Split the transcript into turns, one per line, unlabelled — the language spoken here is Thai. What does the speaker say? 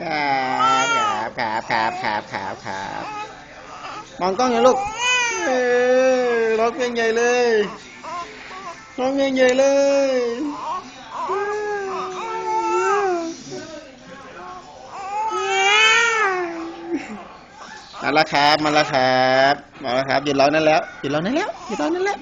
ครับครับครับครับครับครับมองกล้องเหรอลูกเออร้องเพลงใหญ่เลยร้องเพลงใหญ่เลยมาแล้วครับ มาแล้วครับ มาแล้วครับหยุดร้องนั่นแล้วหยุดร้องนั่นแล้วหยุดร้องนั่นแล้ว